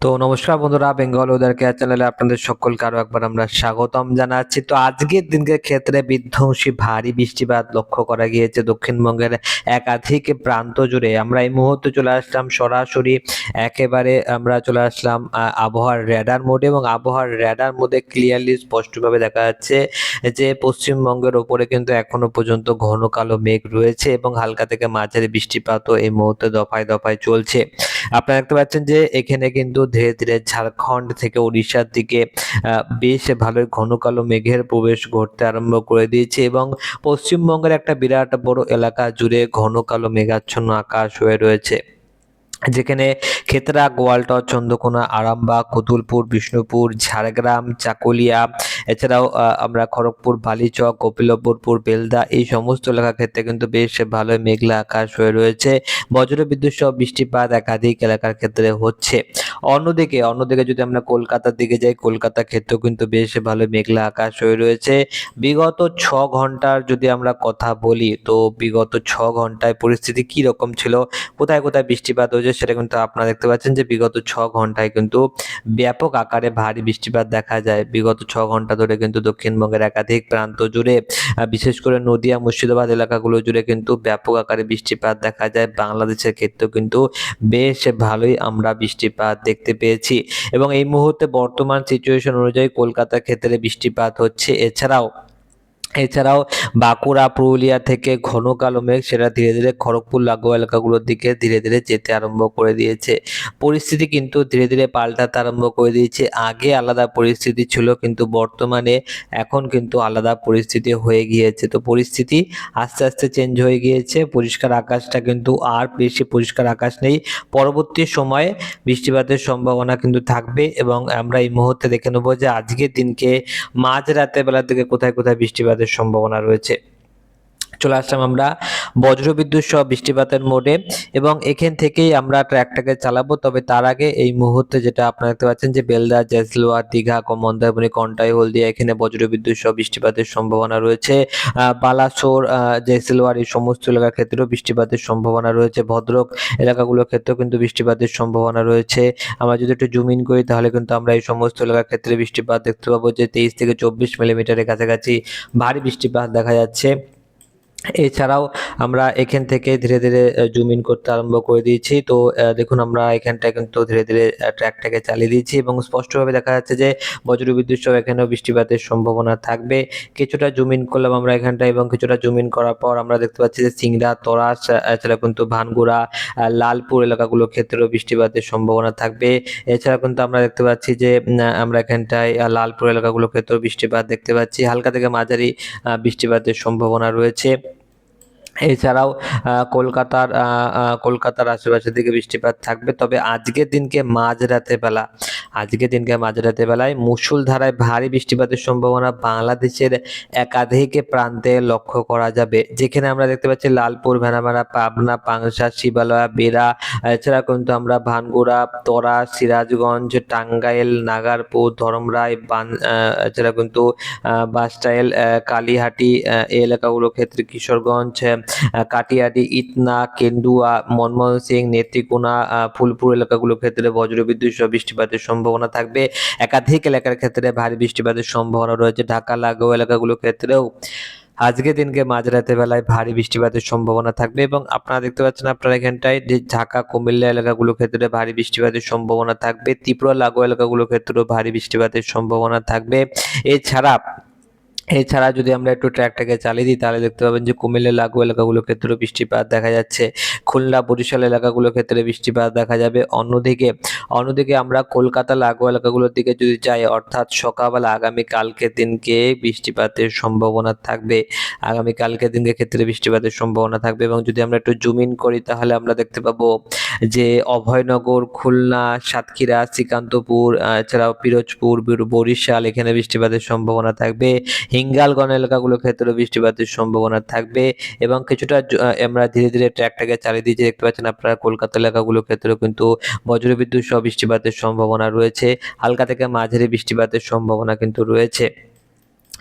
তো নমস্কার বন্ধুরা, বেঙ্গল ওদের কেয়ার চ্যানেলে আপনাদের সকলকে আরও একবার আমরা স্বাগতম জানাচ্ছি। তো আজকের দিনকের ক্ষেত্রে বিধ্বংসী ভারী বৃষ্টিপাত লক্ষ্য করা গিয়েছে দক্ষিণবঙ্গের একাধিক প্রান্ত জুড়ে। আমরা এই মুহূর্তে চলে আসলাম সরাসরি একেবারে আমরা চলে আসলাম আবহাওয়ার র্যাডার মোডে এবং আবহাওয়ার র্যাডার মোডে ক্লিয়ারলি স্পষ্টভাবে দেখা যাচ্ছে যে পশ্চিমবঙ্গের ওপরে কিন্তু এখনও পর্যন্ত ঘন কালো মেঘ রয়েছে এবং হালকা থেকে মাঝারি বৃষ্টিপাতও এই মুহূর্তে দফায় দফায় চলছে। আপনারা দেখতে পাচ্ছেন যে এখানে কিন্তু ধীরে ধীরে ঝাড়খণ্ড থেকে উড়িষ্যার দিকে বেশ ভালোই ঘন কালো মেঘের প্রবেশ ঘটতে আরম্ভ করে দিয়েছে এবং পশ্চিমবঙ্গের একটা বিরাট বড় এলাকা জুড়ে ঘন কালো মেঘাচ্ছন্ন আকাশ হয়ে রয়েছে। যেখানে খেতরা, গোয়ালটর, চন্দ্রকোনা, আরামবাগ, কতুলপুর, বিষ্ণুপুর, ঝাড়গ্রাম, চাকুলিয়া, এছাড়াও আমরা খড়গপুর, বালিচক কপিলপুরপুর বেলদা, এই সমস্ত এলাকার ক্ষেত্রে কিন্তু বেশ ভালো মেঘলা আকাশ হয়ে রয়েছে। বজ্রবিদ্যুৎ সহ বৃষ্টিপাত একাধিক এলাকার ক্ষেত্রে হচ্ছে। অন্যদিকে অন্যদিকে যদি আমরা কলকাতার দিকে যাই, কলকাতার ক্ষেত্রেও কিন্তু বেশ ভালো মেঘলা আকাশ হয়ে রয়েছে। বিগত ছ ঘণ্টার যদি আমরা কথা বলি, তো বিগত ছ ঘন্টায় পরিস্থিতি কি রকম ছিল? কোথায় কোথায় বৃষ্টিপাত হয়েছে? সেটা কিন্তু আপনারা দেখতে পাচ্ছেন যে বিগত ছ ঘন্টায় কিন্তু ব্যাপক আকারে ভারী বৃষ্টিপাত দেখা যায়। বিগত ছ ঘণ্টা ধরে কিন্তু দক্ষিণবঙ্গের একাধিক প্রান্ত জুড়ে বিশেষ করে নদিয়া, মুর্শিদাবাদ এলাকাগুলো জুড়ে কিন্তু ব্যাপক আকারে বৃষ্টিপাত দেখা যায়। বাংলাদেশের ক্ষেত্রেও কিন্তু বেশ ভালোই আমরা বৃষ্টিপাত দেখতে পেয়েছি। এবং এই মুহূর্তে বর্তমান সিচুয়েশন অনুযায়ী কলকাতার ক্ষেত্রে বৃষ্টিপাত হচ্ছে। এছাড়াও এছাড়াও বাঁকুড়া, পুরুলিয়া থেকে ঘন কালো মেঘ সেটা ধীরে ধীরে খড়গপুর, লাগোয়া এলাকাগুলোর দিকে ধীরে ধীরে যেতে আরম্ভ করে দিয়েছে। পরিস্থিতি কিন্তু ধীরে ধীরে পাল্টাতে আরম্ভ করে দিয়েছে। আগে আলাদা পরিস্থিতি ছিল কিন্তু বর্তমানে এখন কিন্তু আলাদা পরিস্থিতি হয়ে গিয়েছে। তো পরিস্থিতি আস্তে আস্তে চেঞ্জ হয়ে গিয়েছে। পরিষ্কার আকাশটা কিন্তু আর বেশি পরিষ্কার আকাশ নেই। পরবর্তী সময়ে বৃষ্টিপাতের সম্ভাবনা কিন্তু থাকবে এবং আমরা এই মুহূর্তে দেখে নেব যে আজকের দিনকে মাঝ রাতের বেলার দিকে কোথায় কোথায় সম্ভাবনা রয়েছে। চলে আসলাম আমরা বজ্রবিদ্যুৎ সহ বৃষ্টিপাতের মোডে এবং এখান থেকেই আমরা ট্র্যাকটাকে চালাবো। তবে তার আগে এই মুহূর্তে যেটা আপনারা দেখতে পাচ্ছেন যে বেলদা জেসলোয়ার দীঘা মন্দারমণি কন্টাই, হলদিয়া এখানে বজ্রবিদ্যুৎ সহ বৃষ্টিপাতের সম্ভাবনা রয়েছে। বালাসোর জেসলোয়ার এই সমস্ত এলাকার ক্ষেত্রেও বৃষ্টিপাতের সম্ভাবনা রয়েছে। ভদ্রক এলাকাগুলোর ক্ষেত্রেও কিন্তু বৃষ্টিপাতের সম্ভাবনা রয়েছে। আমরা যদি একটু জুম ইন করি তাহলে কিন্তু আমরা এই সমস্ত এলাকার ক্ষেত্রে বৃষ্টিপাত দেখতে পাবো যে তেইশ থেকে চব্বিশ মিলিমিটারের কাছাকাছি ভারী বৃষ্টিপাত দেখা যাচ্ছে। এছাড়াও আমরা এখান থেকে ধীরে ধীরে জুম ইন করতে আরম্ভ করে দিয়েছি। তো দেখুন আমরা এখানটায় কিন্তু ধীরে ধীরে ট্র্যাকটাকে চালিয়ে দিয়েছি এবং স্পষ্টভাবে দেখা যাচ্ছে যে বজ্রবিদ্যুৎ সহ এখানেও বৃষ্টিপাতের সম্ভাবনা থাকবে। কিছুটা জুম ইন করলাম আমরা এখানটায় এবং কিছুটা জুম ইন করার পর আমরা দেখতে পাচ্ছি যে সিংড়া, তরাস এছাড়া কিন্তু ভানগুড়া লালপুর এলাকাগুলোর ক্ষেত্রেও বৃষ্টিপাতের সম্ভাবনা থাকবে। এছাড়া কিন্তু আমরা দেখতে পাচ্ছি যে আমরা এখানটায় লালপুর এলাকাগুলোর ক্ষেত্রেও বৃষ্টিপাত দেখতে পাচ্ছি। হালকা থেকে মাঝারি বৃষ্টিপাতের সম্ভাবনা রয়েছে। এছাড়াও কলকাতার কলকাতার আশেপাশের দিকে বৃষ্টিপাত থাকবে। তবে আজকের দিনকে মাঝরাতে বেলা আজকের দিনকে মাঝরাতে বেলায় মুষলধারায় ভারী বৃষ্টিপাতের সম্ভাবনা বাংলাদেশের একাধিক প্রান্তে লক্ষ্য করা যাবে। যেখানে আমরা দেখতে পাচ্ছি লালপুর ভেনামারা পাবনা পাংশা শিবালয়া বেড়া এছাড়া কিন্তু আমরা ভানগুড়া তরা সিরাজগঞ্জ টাঙ্গাইল নাগারপুর ধরমরাই বান এছাড়া কিন্তু বাসটাইল কালীহাটি এই এলাকাগুলোর ক্ষেত্রে কিশোরগঞ্জ আহ, কাটিয়াদি ইতনা কেন্দুয়া মনমোহন সিং নেত্রীকোনা ফুলপুর এলাকাগুলোর ক্ষেত্রে বজ্রবিদ্যুৎ সহ বৃষ্টিপাতের সম্ভাবনা থাকবে। একাধিক এলাকার ক্ষেত্রে ভারী বৃষ্টিপাতের সম্ভাবনা রয়েছে। ঢাকা, লাগোয়া এলাকাগুলোর ক্ষেত্রেও আজকে দিনকে মাঝরাতে বেলায় ভারী বৃষ্টিপাতের সম্ভাবনা থাকবে এবং আপনারা দেখতে পাচ্ছেন আপনার এখানটায় যে ঢাকা, কুমিল্লা এলাকাগুলোর ক্ষেত্রে ভারী বৃষ্টিপাতের সম্ভাবনা থাকবে। ত্রিপুরা, লাগোয়া এলাকাগুলোর ক্ষেত্রেও ভারী বৃষ্টিপাতের সম্ভাবনা থাকবে। এছাড়া এছাড়া যদি আমরা একটু ট্র্যাকটাকে চালিয়ে দিই, তাহলে দেখতে পাবেন যে কুমিল্লা লাগু এলাকাগুলোর ক্ষেত্রেও বৃষ্টিপাত দেখা যাচ্ছে। খুলনা বরিশাল এলাকাগুলোর ক্ষেত্রে বৃষ্টিপাত দেখা যাবে। অন্যদিকে অন্যদিকে আমরা কলকাতা লাগু এলাকাগুলোর দিকে যদি যাই, অর্থাৎ সকালবেলা আগামী কালকের দিনকে বৃষ্টিপাতের সম্ভাবনা থাকবে। আগামী কালকের দিনকে ক্ষেত্রে বৃষ্টিপাতের সম্ভাবনা থাকবে এবং যদি আমরা একটু জুম ইন করি, তাহলে আমরা দেখতে পাবো যে অভয়নগর, খুলনা, সাতক্ষীরা, শ্রীকান্তপুর এছাড়াও পিরোজপুর বরিশাল এখানে বৃষ্টিপাতের সম্ভাবনা থাকবে। হিঙ্গালগঞ্জ এলাকাগুলোর ক্ষেত্রে বৃষ্টিপাতের সম্ভাবনা থাকবে এবং কিছুটা আমরা ধীরে ধীরে ট্র্যাকটাকে চালিয়ে দিয়েছি। দেখতে পাচ্ছেন আপনারা কলকাতা এলাকাগুলোর ক্ষেত্রেও কিন্তু বজ্রবিদ্যুৎ সহ বৃষ্টিপাতের সম্ভাবনা রয়েছে। হালকা থেকে মাঝারি বৃষ্টিপাতের সম্ভাবনা কিন্তু রয়েছে।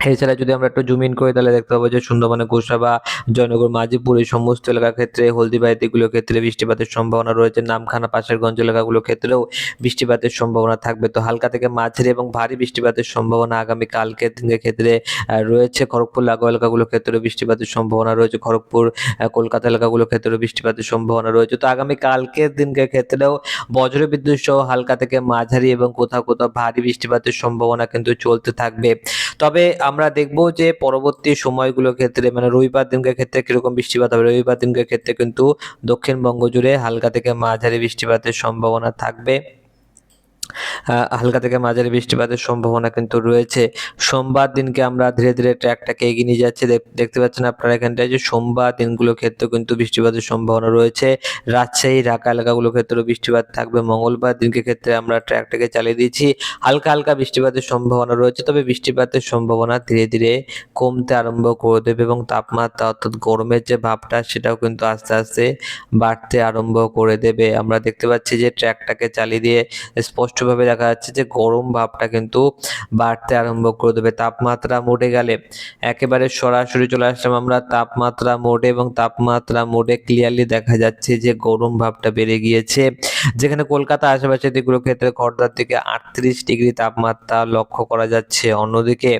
এছাড়া যদি আমরা একটু জুম ইন করি তাহলে দেখতে পাবো যে সুন্দরবনে গোসাবা জয়নগর মাঝিপুর এই সমস্ত এলাকার ক্ষেত্রে হলদিবাড়িতে এগুলোর ক্ষেত্রে বৃষ্টিপাতের সম্ভাবনা রয়েছে। নামখানা, পাশেরগঞ্জ এলাকাগুলোর ক্ষেত্রেও বৃষ্টিপাতের সম্ভাবনা থাকবে। তো হালকা থেকে মাঝারি এবং ভারী বৃষ্টিপাতের সম্ভাবনা আগামী কালকের দিনের ক্ষেত্রে রয়েছে। খড়গপুর, লাগোয়া এলাকাগুলোর ক্ষেত্রেও বৃষ্টিপাতের সম্ভাবনা রয়েছে। খড়গপুর কলকাতা এলাকাগুলোর ক্ষেত্রেও বৃষ্টিপাতের সম্ভাবনা রয়েছে। তো আগামী কালকের দিনকে ক্ষেত্রেও বজ্র বিদ্যুৎ সহ হালকা থেকে মাঝারি এবং কোথাও কোথাও ভারী বৃষ্টিপাতের সম্ভাবনা কিন্তু চলতে থাকবে। তবে আমরা দেখব যে পরবর্তী সময়গুলোর ক্ষেত্রে মানে রবিবার দিনকে ক্ষেত্রে কীরকম বৃষ্টিপাত হবে? রবিবার দিনকে ক্ষেত্রে কিন্তু দক্ষিণবঙ্গ জুড়ে হালকা থেকে মাঝারি বৃষ্টিপাতের সম্ভাবনা থাকবে। হালকা থেকে মাঝারি বৃষ্টিপাতের সম্ভাবনা কিন্তু রয়েছে। সোমবার দিনকে আমরা ধীরে ধীরে ট্র্যাকটাকে এগিয়ে নিয়ে যাচ্ছি। দেখ- দেখতে পাচ্ছেন আপনারা এখানটায় যে সোমবার দিনগুলোর ক্ষেত্রে কিন্তু বৃষ্টিপাতের সম্ভাবনা রয়েছে। রাজশাহী, ঢাকা এলাকাগুলোর ক্ষেত্রেও বৃষ্টিপাত থাকবে। মঙ্গলবার দিনকে ক্ষেত্রে আমরা ট্র্যাকটাকে চালিয়ে দিয়েছি। হালকা হালকা বৃষ্টিপাতের সম্ভাবনা রয়েছে, তবে বৃষ্টিপাতের সম্ভাবনা ধীরে ধীরে কমতে আরম্ভ করে দেবে এবং তাপমাত্রা অর্থাৎ গরমের যে ভাবটা, সেটাও কিন্তু আস্তে আস্তে বাড়তে আরম্ভ করে দেবে। আমরা দেখতে পাচ্ছি যে ট্র্যাকটাকে চালিয়ে দিয়ে স্পষ্টভাবে দেখা যাচ্ছে যে গরম ভাবটা কিন্তু বাড়তে আরম্ভ করে দেবে। তাপমাত্রা মোডে গেলে একেবারে সরাসরি চলে আসলাম আমরা তাপমাত্রা মোডে এবং তাপমাত্রা মোডে ক্লিয়ারলি দেখা যাচ্ছে যে গরম ভাবটা বেড়ে গিয়েছে। যেখানে কলকাতা আশেপাশের দিকগুলোর ক্ষেত্রে খড়দার থেকে আটত্রিশ ডিগ্রি তাপমাত্রা লক্ষ্য করা যাচ্ছে। অন্যদিকে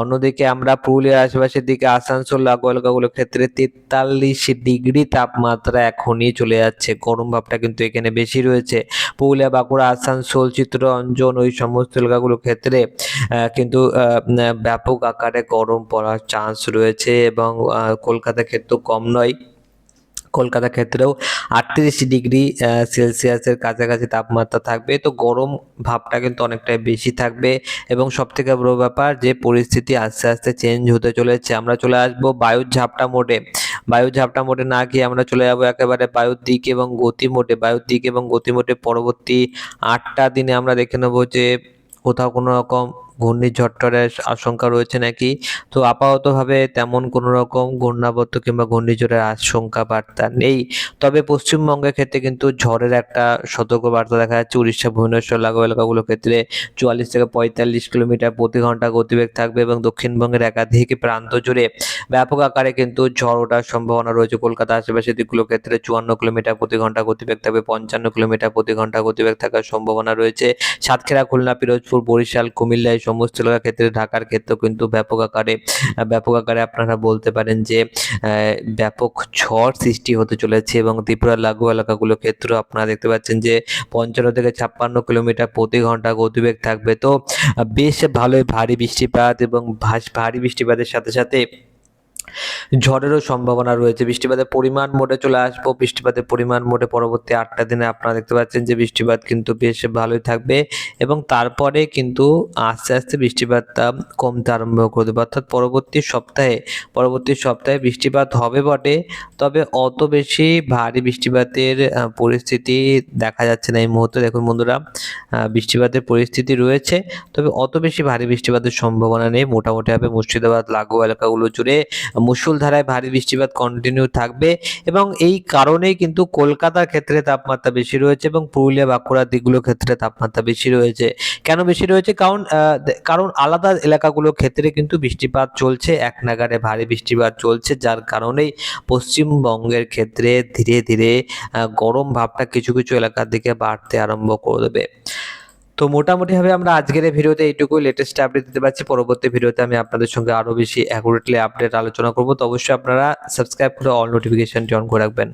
অন্যদিকে আমরা পুরুলিয়ার আশেপাশের দিকে আসানসোল লাগু এলাকাগুলোর ক্ষেত্রে তেতাল্লিশ ডিগ্রি তাপমাত্রা এখনই চলে যাচ্ছে। গরম ভাবটা কিন্তু এখানে বেশি রয়েছে। পুরুলিয়া, বাঁকুড়া, আসানসোল চিত্তরঞ্জন ওই সমস্ত এলাকাগুলোর ক্ষেত্রে কিন্তু ব্যাপক আকারে গরম পড়ার চান্স রয়েছে এবং কলকাতা ক্ষেত্রেও কম নয়। কলকাতা ক্ষেত্রেও আটত্রিশ ডিগ্রি সেলসিয়াসের কাছাকাছি তাপমাত্রা থাকবে। তো গরম ভাবটা কিন্তু অনেকটাই বেশি থাকবে এবং সবথেকে বড় ব্যাপার যে পরিস্থিতি আস্তে আস্তে চেঞ্জ হতে চলেছে। আমরা চলে আসব বায়ুর ঝাপটা মোডে। বায়ুর ঝাপটা মোটে না গিয়ে আমরা চলে যাব একেবারে বায়ুর দিক এবং গতি মোটে, বায়ুর দিক এবং গতি মোটে। পরবর্তী আটটা দিনে আমরা দেখে নেব যে কোথাও কোনো রকম ঘূর্ণিঝড়টরের আশঙ্কা রয়েছে নাকি? তো আপাততভাবে তেমন কোনো রকম ঘূর্ণাবর্ত কিংবা ঘূর্ণিঝড়ের আশঙ্কা বার্তা নেই। তবে পশ্চিমবঙ্গের ক্ষেত্রে কিন্তু ঝড়ের একটা সতর্ক বার্তা দেখা যাচ্ছে। উড়িষ্যা, ভুবনেশ্বর, লাগোয়া এলাকাগুলোর ক্ষেত্রে চুয়াল্লিশ থেকে পঁয়তাল্লিশ কিলোমিটার প্রতি ঘণ্টা গতিবেগ থাকবে এবং দক্ষিণবঙ্গের একাধিক প্রান্ত জুড়ে ব্যাপক আকারে কিন্তু ঝড় ওঠার সম্ভাবনা রয়েছে। কলকাতা আশেপাশে দিকগুলোর ক্ষেত্রে চুয়ান্ন কিলোমিটার প্রতি ঘণ্টা গতিবেগ থাকবে, পঞ্চান্ন কিলোমিটার প্রতি ঘণ্টা গতিবেগ থাকার সম্ভাবনা রয়েছে। সাতক্ষীরা, খুলনা, পিরোজপুর, বরিশাল, কুমিল্লা সমস্ত এলাকার ক্ষেত্রে, ঢাকার ক্ষেত্রে কিন্তু ব্যাপক আকারে ব্যাপক আকারে আপনারা বলতে পারেন যে ব্যাপক ঝড় সৃষ্টি হতে চলেছে এবং ত্রিপুরা লাঘু এলাকাগুলোর ক্ষেত্রেও আপনারা দেখতে পাচ্ছেন যে, পঞ্চান্ন থেকে ছাপ্পান্ন কিলোমিটার প্রতি ঘণ্টা গতিবেগ থাকবে। তো, বেশ ভালোই ভারী বৃষ্টিপাত এবং ভারী বৃষ্টিপাতের সাথে সাথে ঝড়েরও সম্ভাবনা রয়েছে। বৃষ্টিপাতের পরিমাণ মোটে চলে আসব। বৃষ্টিপাতের পরিমাণ মোটে পরবর্তী আটটা দিনে আপনারা দেখতে পাচ্ছেন যে বৃষ্টিপাত কিন্তু বেশ ভালোই থাকবে এবং তারপরে কিন্তু আস্তে আস্তে বৃষ্টিপাতটা কমতে আরম্ভ করে দেবে। অর্থাৎ পরবর্তী সপ্তাহে পরবর্তী সপ্তাহে বৃষ্টিপাত হবে বটে, তবে অত বেশি ভারী বৃষ্টিপাতের পরিস্থিতি দেখা যাচ্ছে না এই মুহূর্তে। দেখুন বন্ধুরা বৃষ্টিপাতের পরিস্থিতি রয়েছে, তবে অত বেশি ভারী বৃষ্টিপাতের সম্ভাবনা নেই। মোটামুটিভাবে মুর্শিদাবাদ, লাগোয়া এলাকাগুলো জুড়ে মুষলধারায় ভারী বৃষ্টিপাত কন্টিনিউ থাকবে এবং এই কারণেই কিন্তু কলকাতার ক্ষেত্রে তাপমাত্রা বেশি রয়েছে এবং পুরুলিয়া, বাঁকুড়ার দিকগুলোর ক্ষেত্রে তাপমাত্রা বেশি রয়েছে। কেন বেশি রয়েছে? কারণ কারণ আলাদা এলাকাগুলোর ক্ষেত্রে কিন্তু বৃষ্টিপাত চলছে, এক নাগারে ভারী বৃষ্টিপাত চলছে, যার কারণেই পশ্চিমবঙ্গের ক্ষেত্রে ধীরে ধীরে গরম ভাবটা কিছু কিছু এলাকার দিকে বাড়তে আরম্ভ করে দেবে। তো মোটামুটি মোটামুটিভাবে আমরা আজকের এই ভিডিওতে এইটুকু লেটেস্ট আপডেট দিতে পারছি। পরবর্তী ভিডিওতে আমি আপনাদের সঙ্গে আরও বেশি অ্যাকুরেটলি আপডেট আলোচনা করব। তো অবশ্যই আপনারা সাবস্ক্রাইব করে অল নোটিফিকেশনটি অন করে রাখবেন।